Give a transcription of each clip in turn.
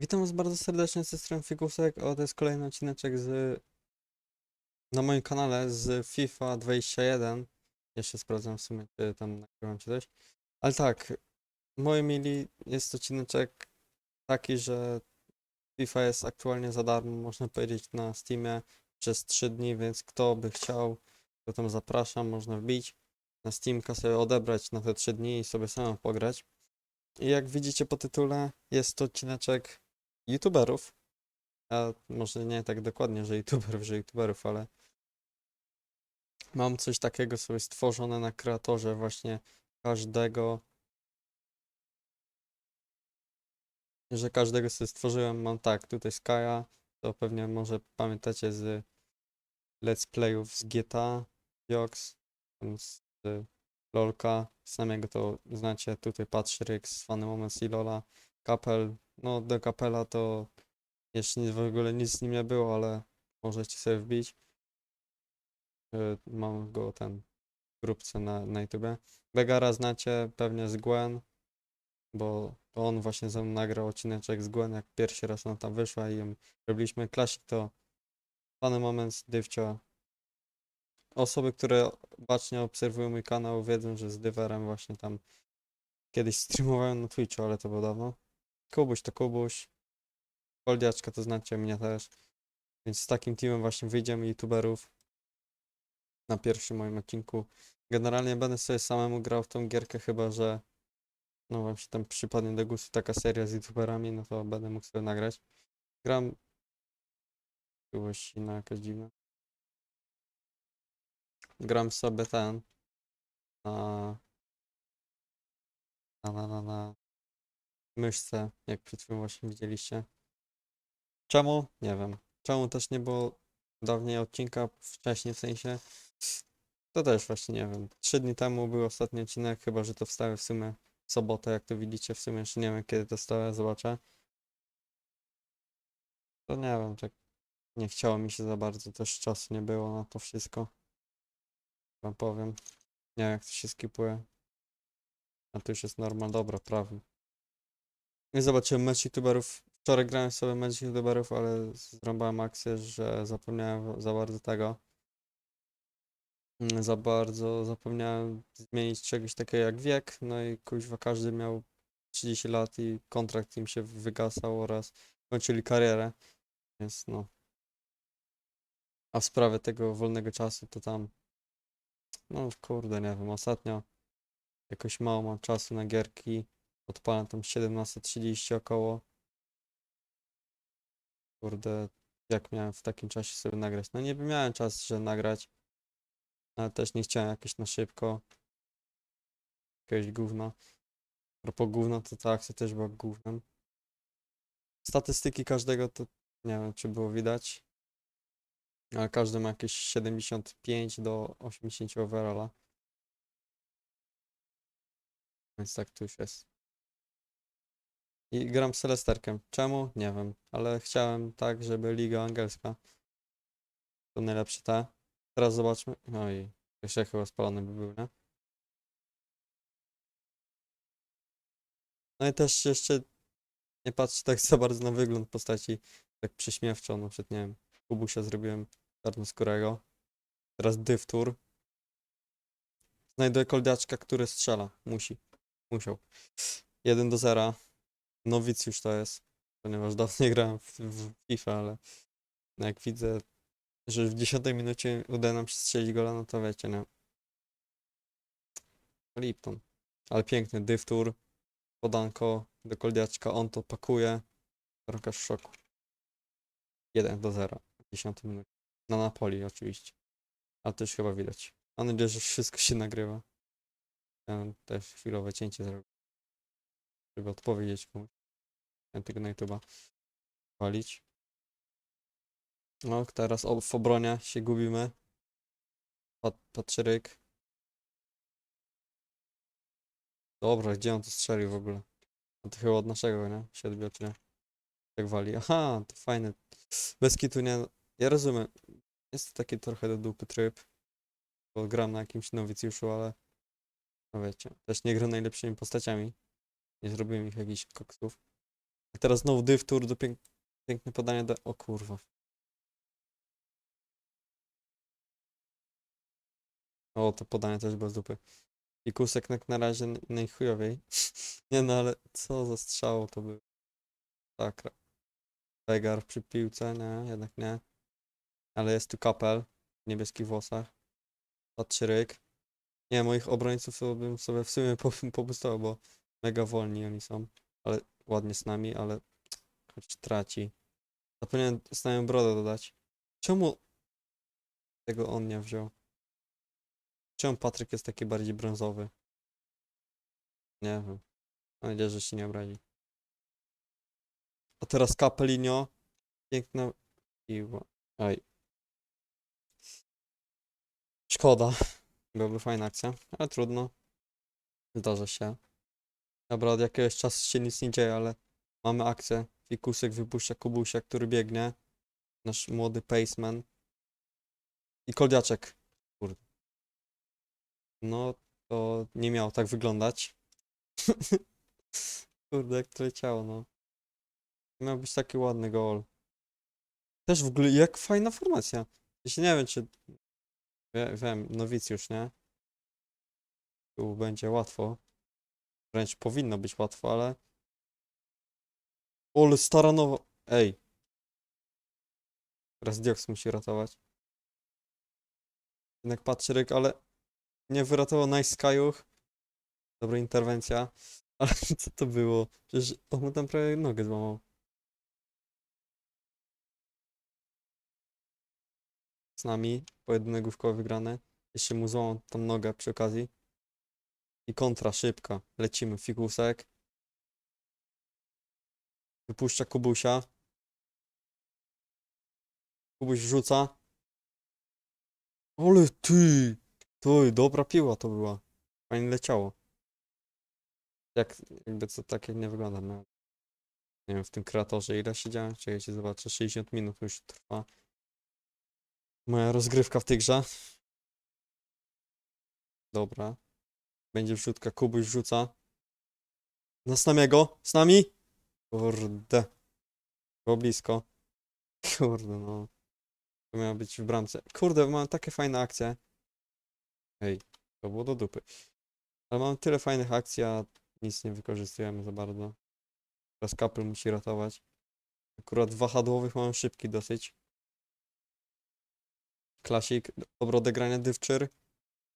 Witam was bardzo serdecznie ze strony Fikusek, o to jest kolejny odcineczek z na moim kanale z FIFA 21. Jeszcze sprawdzam w sumie, czy tam nagrywam czy coś. Ale tak, moi mili, jest odcineczek taki, że FIFA jest aktualnie za darmo, można powiedzieć, na Steamie przez 3 dni, więc kto by chciał, to tam zapraszam, można wbić na Steamka sobie odebrać na te 3 dni i sobie samemu pograć. I jak widzicie po tytule, jest to odcineczek youtuberów. A może nie tak dokładnie, że youtuberów, że youtuberów, ale mam coś takiego sobie stworzone na kreatorze właśnie każdego, że każdego sobie stworzyłem. Mam tak, tutaj Skya, to pewnie może pamiętacie z let's playów z GTA, Jox, z Lolka, samego to znacie, tutaj Patryk z Funny Moments i Lola, Kapel, no do Kapela to jeszcze nic, w ogóle nic z nim nie było, ale możecie sobie wbić. Y, Mam go ten w grupce na, na YouTubie. Begara znacie pewnie z Gwen, bo on właśnie ze mną nagrał odcineczek z Gwen, jak pierwszy raz ona tam wyszła i robiliśmy. Klasik to Funny Moments, Dywcio. Osoby, które bacznie obserwują mój kanał wiedzą, że z Dywerem właśnie tam kiedyś streamowałem na Twitchu, ale to było dawno. Kubuś to Kubuś. Goldiaczka to znacie mnie też. Więc z takim teamem właśnie wyjdziemy youtuberów na pierwszym moim odcinku. Generalnie będę sobie samemu grał w tą gierkę, chyba że no wam się tam przypadnie do gustu taka seria z youtuberami, no to będę mógł sobie nagrać. Gram na jakaś dziwna. Gram sobie ten na na na na, na myszce, jak przed chwilą właśnie widzieliście. Czemu? Nie wiem. Czemu też nie było dawniej odcinka, wcześniej w sensie? To też właśnie nie wiem. Trzy dni temu był ostatni odcinek, chyba że to wstawię w sumie w sobotę, jak to widzicie, w sumie jeszcze nie wiem kiedy to wstawię, zobaczę. To nie wiem, tak nie chciało mi się za bardzo, też czasu nie było na to wszystko. Wam powiem. Nie wiem jak to się skipuje. A to już jest normal, dobra, prawie. I zobaczyłem mecz youtuberów. Wczoraj grałem sobie mecz youtuberów, ale zrąbałem akcję, że zapomniałem za bardzo tego. Mm, Za bardzo zapomniałem zmienić czegoś takiego jak wiek. No i kuźwa każdy miał 30 lat i kontrakt im się wygasał oraz kończyli karierę. Więc no. A w sprawie tego wolnego czasu to tam. No kurde, nie wiem, ostatnio jakoś mało mam czasu na gierki. Odpalam tam 17.30 około. Kurde, jak miałem w takim czasie sobie nagrać? No nie miałem czasu, żeby nagrać. Ale też nie chciałem jakieś na szybko. Jakiegoś gówna. Propos gówna, to ta akcja też była gównem. Statystyki każdego to nie wiem, czy było widać. Ale każdy ma jakieś 75 do 80 overalla. Więc tak tu już jest. I gram z Celesterkiem. Czemu? Nie wiem. Ale chciałem tak, żeby Liga Angielska. To najlepsze te. Teraz zobaczmy. Oj, jeszcze chyba spalony by był, nie? No i też jeszcze nie patrzcie tak za bardzo na wygląd postaci. Tak prześmiewczo, na przykład, nie wiem, Kubusia zrobiłem czarnoskórego. Teraz Dywtur. Znajduję koldiaczka, który strzela. Musi. Musiał. 1 do 0. Nowicjusz to jest, ponieważ dawno nie grałem w, w FIFA, ale no jak widzę, że w 10 minucie uda nam się strzelić gola, no to wiecie, nie? Lipton. Ale piękny dywtur, podanko do koldiaczka, on to pakuje. Trochę w szoku. 1 do 0 w 10 minucie. Na Napoli oczywiście. Ale to już chyba widać. Mam nadzieję, że wszystko się nagrywa. Ja też chwilowe cięcie zrobię żeby odpowiedzieć komuś. Tego na YouTube'a walić. No, teraz w obronie się gubimy. Pat Patryk. Dobra, gdzie on to strzelił w ogóle? No to chyba od naszego, nie? Odbiło, czy nie? Tak wali. Aha, to fajne. Bez kitu nie... Ja rozumiem. Jest to taki trochę do dupy tryb. Bo gram na jakimś nowicjuszu, ale... No wiecie, też nie gram najlepszymi postaciami. Nie zrobiłem ich jakichś koksów. Teraz znowu dyw, tur, do pięk... piękne podanie do... O kurwa. O, to podanie też bez dupy. I kusek jak na razie najchujowiej. Nie no, ale co za strzało to był. Sakra. Begar przy piłce, nie, jednak nie. Ale jest tu kapel w niebieskich włosach. Patrzy ryk. Nie, moich obrońców bym sobie w sumie po- popustował, bo mega wolni oni są. Ale ładnie z nami, ale choć traci. Zapomniałem znajomą brodę dodać. Czemu tego on nie wziął? Czemu Patryk jest taki bardziej brązowy? Nie wiem. Mam nadzieję, że się nie obrazi. A teraz Capelinho. Piękna piła. Oj. Szkoda. Byłaby fajna akcja, ale trudno. Zdarza się. Dobra, od jakiegoś czasu się nic nie dzieje, ale mamy akcję. Fikusek wypuszcza Kubusia, który biegnie. Nasz młody paceman. I Koldiaczek. Kurde. No, to nie miało tak wyglądać. Kurde, jak to leciało, no. Miał być taki ładny gol. Też w ogóle, jak fajna formacja. Jeśli nie wiem, czy... Wie, wiem, nowicjusz, nie? Tu będzie łatwo. Wręcz powinno być łatwo, ale... Ole, stara nowa... Ej. Teraz Dioks musi ratować. Jednak Patryk, ale... Nie wyratował Nice Skyuch. Dobra interwencja. Ale co to było? Przecież on mu tam prawie nogę złamał. Z nami. Pojedynek główkowy. Jeszcze mu złamał tam nogę przy okazji. I kontra szybka. Lecimy. Fikusek. Wypuszcza Kubusia. Kubuś wrzuca. Ale ty! To dobra piła to była. Fajnie leciało. Jak, jakby co tak nie wygląda. No. Nie wiem, w tym kreatorze ile siedziałem? Czekajcie, zobaczę. 60 minut już trwa. Moja rozgrywka w tej grze. Dobra. Będzie wrzutka. Kubuś wrzuca. Na Snamiego. Z nami? Kurde. Było blisko. Kurde, no. To miało być w bramce. Kurde, mam takie fajne akcje. Ej, to było do dupy. Ale mam tyle fajnych akcji, a nic nie wykorzystujemy za bardzo. Teraz Kapel musi ratować. Akurat wahadłowych mam szybki dosyć. Klasik, dobro odegrania Dywczyr.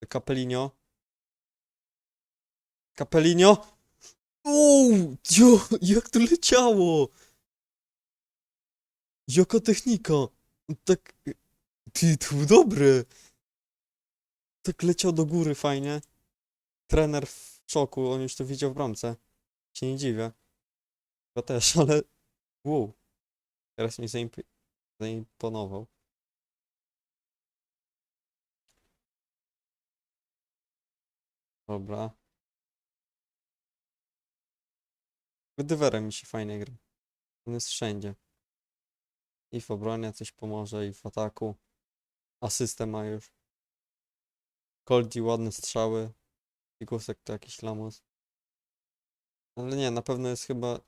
Kapelinio. Kapelinio! Uuu, jak to leciało! Jaka technika! Tak, ty, to było dobre! Tak leciał do góry fajnie. Trener w szoku, on już to widział w bramce. Się nie dziwię. Ja też, ale wow. Teraz mi zaimp zaimponował. Dobra. Dywerem mi się fajnie gra. On jest wszędzie. I w obronie coś pomoże, i w ataku. Asystę ma już. Koldi ładne strzały. Fikusek to jakiś lamus. Ale nie, na pewno jest chyba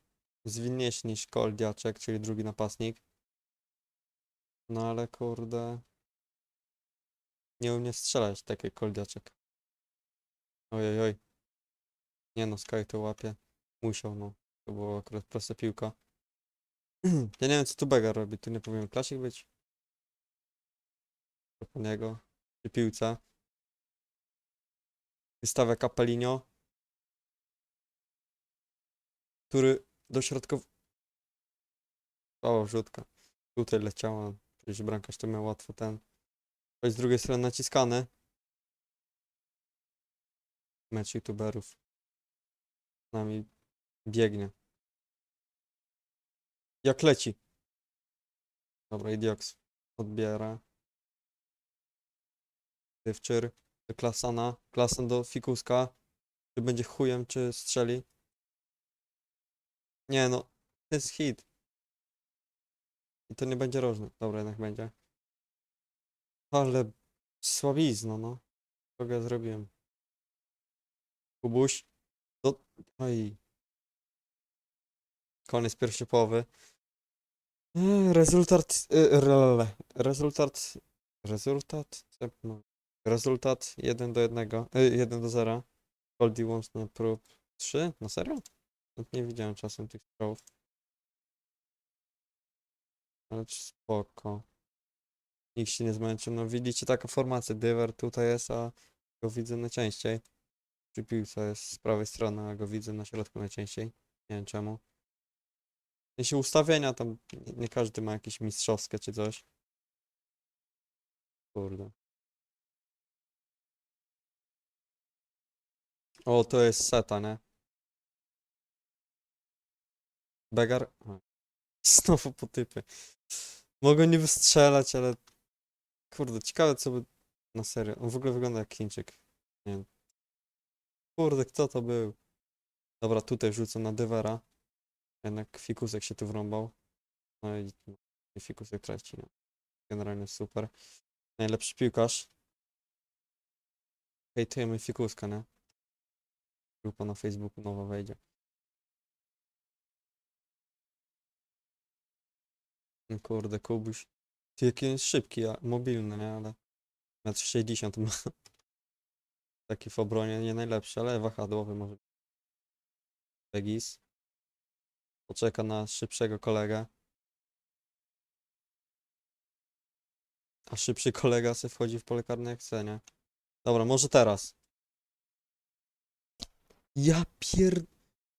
zwinniejszy niż Koldiaczek, czyli drugi napastnik. No ale kurde. Nie umie strzelać tak jak Koldiaczek. Ojej, oj. Nie no, Sky to łapie. Musiał, no. To była akurat prosta piłka. Ja nie wiem, co tu Bega robi. Tu nie powinien klasik być. Niego. Przy piłce. Wystawia Capelinho. Który do środków... O, rzutka. Tutaj leciała. Przecież bramkarz to miał łatwo ten. To z drugiej strony naciskany. Mecz youtuberów. Z nami biegnie. Jak leci. Dobra, Idiox odbiera. Dywczyr Klasana. Klasan do Fikuska. Czy będzie chujem, czy strzeli? Nie no, to jest hit. I to nie będzie rożny. Dobra, jednak będzie. Ale słabizno, no. Kogo ja zrobiłem? Kubuś. Do... Oj. Koniec pierwszej połowy. Rezultat. y, rel- Rezultat. Rezultat. ja mówię? Rezultat 1 do 1. 1 do 0. Goldie łącznie prób 3. Na serio? Nawet Nie widziałem czasem tych strzałów. Ale czy spoko. Nikt się nie zmęczył. No widzicie taką formację. Dywer tutaj jest, a go widzę najczęściej. Przy piłce jest z prawej strony, a go widzę na środku najczęściej. Nie wiem czemu. Sensie ustawienia tam nie, nie każdy ma jakieś mistrzowskie czy coś. Kurde. O, to jest seta, nie? Begar? Znowu po typy. Mogę nie wystrzelać, ale kurde, ciekawe co by na serio. On w ogóle wygląda jak Chińczyk. Nie wiem. Kurde, kto to był? Dobra, tutaj wrzucę na dywera. Jednak fikusek się tu wrąbał. No i fikusek traci. Generalnie super. Najlepszy piłkarz. Hejtujemy fikuska, nie? Grupa na Facebooku nowa wejdzie. No Kurde, Kubuś. Ty jaki jest szybki, a mobilny, nie? Ale metr 60 ma. Taki w obronie nie najlepszy, ale wahadłowy może. być. Poczeka na szybszego kolegę. A szybszy kolega se wchodzi w pole karne jak chce, nie? Dobra, może teraz. Ja pier...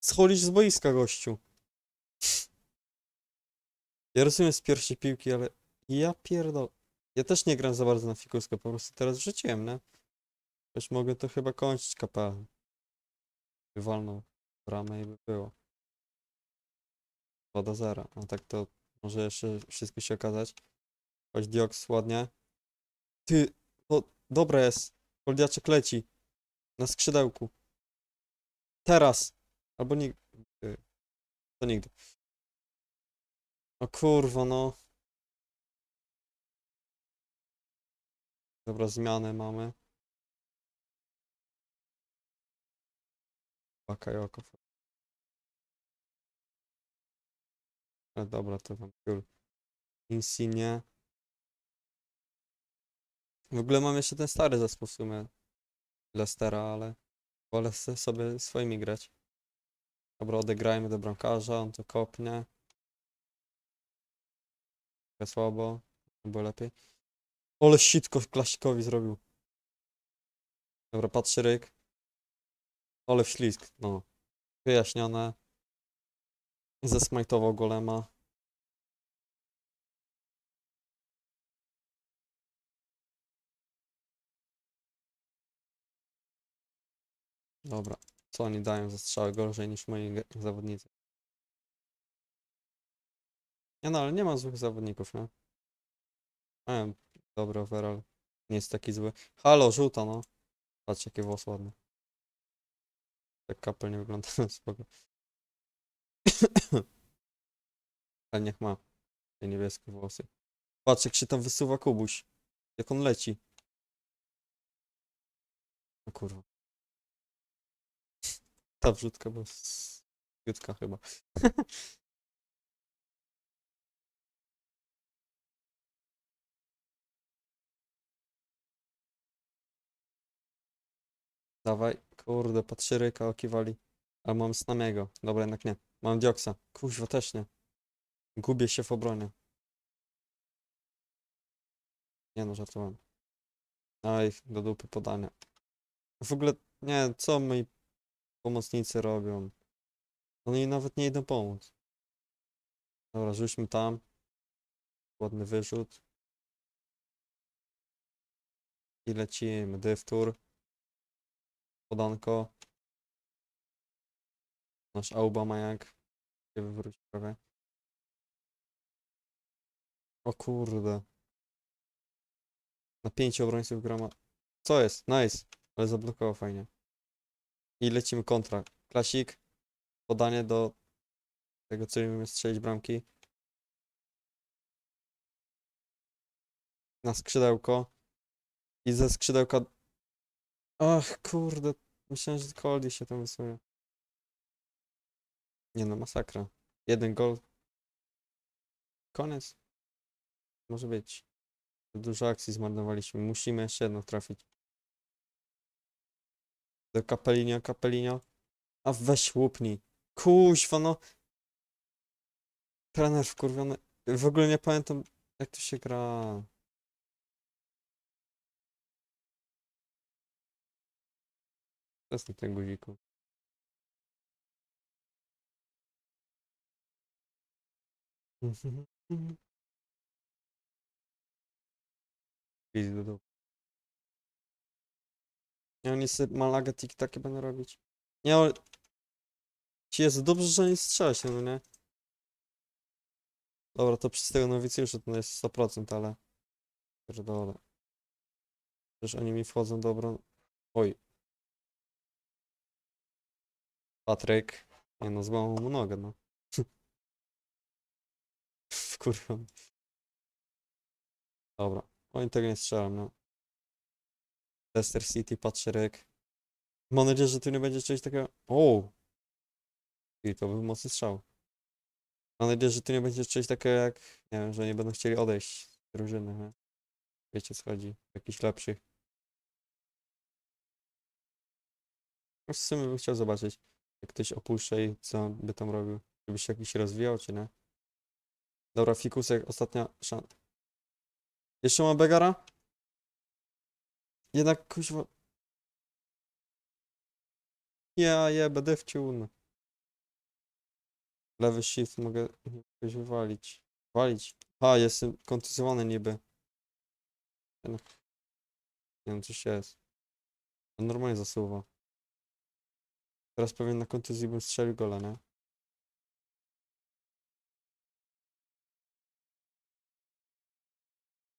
Schodzisz z boiska, gościu. Ja rozumiem z pierwszej piłki, ale ja pierdol... Ja też nie gram za bardzo na fikuskę, po prostu teraz rzuciłem, nie? Już mogę to chyba kończyć kapelę. Wywalną bramę i by było. 2 do 0. A tak to może jeszcze wszystko się okazać. Chodź Dioks ładnie. Ty, to dobre jest. Goldiaczek leci. Na skrzydełku. Teraz. Albo nigdy. To nigdy. O kurwa, no. Dobra, zmianę mamy. Bakayoko. Ale dobra, to tam cool. Insigne. W ogóle mam jeszcze ten stary zespół w sumie. Leicestera, ale wolę sobie swoimi grać. Dobra, odegrajmy do bramkarza, on to kopnie. Trochę słabo, było lepiej. Ole sitko klasikowi zrobił. Dobra, patrzy ryk. Ole wślizg, no. Wyjaśnione. Zesmajtował golema. Dobra, co oni dają za strzały gorzej niż moi zawodnicy. Nie no, ale nie ma złych zawodników, nie? Mają dobry overall. Nie jest taki zły. Halo, żółta, no. Patrz, jakie włosy ładne. Tak kapel nie wygląda spoko. Ale niech ma te niebieskie włosy. Patrz, jak się tam wysuwa Kubuś. Jak on leci. O kurwa. Ta wrzutka była krótka chyba. Dawaj, kurde, patrzyryka okiwali. Ale mam Snamiego. Dobra, jednak nie. Mam Dioksa. Kuźwa, też nie. Gubię się w obronie. Nie no, żartowałem. Aj, do dupy podania. W ogóle, nie, co moi pomocnicy robią? Oni nawet nie idą pomóc. Dobra, rzućmy tam. Ładny wyrzut. I lecimy. Dyftur. Podanko. Nasz Aubameyang się wywrócił prawie. O kurde. Na pięciu obrońców grama. Co jest? Nice. Ale zablokował fajnie. I lecimy kontra. Klasik. Podanie do tego, co umie strzelić bramki. Na skrzydełko. I ze skrzydełka. Ach, kurde. Myślałem, że Coldy się tam wysuje. Nie no, masakra. Jeden gol. Koniec. Może być. Dużo akcji zmarnowaliśmy. Musimy jeszcze jedno trafić. Do Kapelinio, Kapelinio. A weź łupnij. Kuźwa, no. Trener wkurwiony. W ogóle nie pamiętam, jak to się gra. Jestem ten guziku. Idź do domu. Ja oni sobie malagę tiki będą robić. Nie, ale... Ci jest dobrze, że nie strzela się, no nie? Dobra, to przez tego nowicjusza to jest 100%, ale... Pierdolę. Przecież oni mi wchodzą dobro. Oj. Patryk. Nie no, złamał mu nogę, no. Kurwa. Dobra. Oni tego nie strzelam, no. Leicester City, Patrzerek. Mam nadzieję, że tu nie będzie czegoś takiego... O! I to był mocny strzał. Mam nadzieję, że tu nie będzie czegoś takiego jak... Nie wiem, że nie będą chcieli odejść z drużyny, nie? Wiecie co chodzi. Jakichś lepszych. No w sumie bym chciał zobaczyć, jak ktoś opuszcza i co by tam robił. Żeby się jakiś rozwijał, czy nie? Dobra, Fikusek, ostatnia szansa. Jeszcze ma Begara? Jednak kuźwa... Ja jebę, dewciun. Lewy shift mogę jakoś wywalić. Walić. A, jestem kontuzjowany niby. Nie wiem, coś jest. Normalnie zasuwa. Teraz pewnie na kontuzji bym strzelił gola, nie?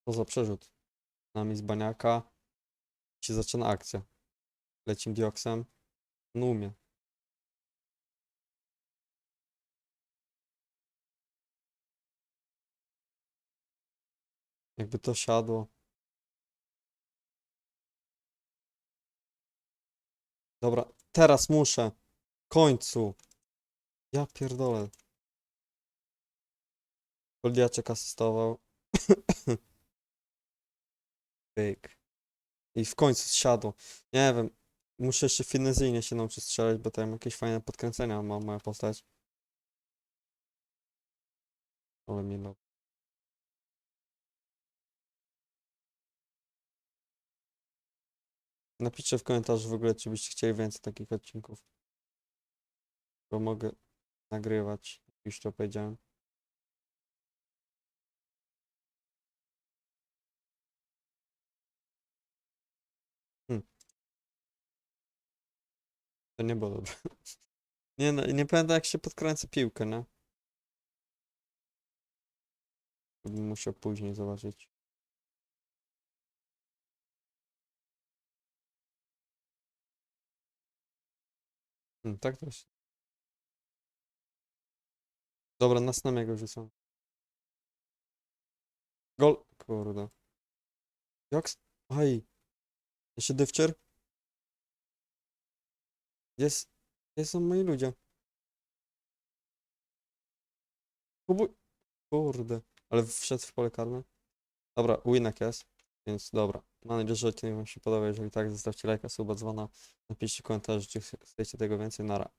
To za przerzut. Nami z baniaka. Się zaczyna akcja. Lecim dioksem. No umie. Jakby to siadło. Dobra, teraz muszę. W końcu. Ja pierdolę. Goldiaczek asystował. Pyk. I w końcu zsiadło. Nie wiem. Muszę jeszcze finezyjnie się nauczyć strzelać, bo tam jakieś fajne podkręcenia ma moja postać. Ale mi no. Napiszcie w komentarzu w ogóle, czy byście chcieli więcej takich odcinków. Bo mogę nagrywać, już to powiedziałem. To nie było dobre. Nie no, nie pamiętam jak się podkręca piłkę, no. Bym musiał później zobaczyć. Hmm, tak też. Dobra, na snamego rzucam. Gol. Kurde. Jak? Aj. Jeszcze dywczer? Jest. Gdzie są moi ludzie? Kubuj. Kurde. Ale wszedł w pole karne. Dobra, winek jest. Więc dobra. Mam nadzieję, że odcinek wam się podoba. Jeżeli tak, zostawcie lajka, suba, dzwona. Napiszcie komentarz, czy chcecie tego więcej. Nara.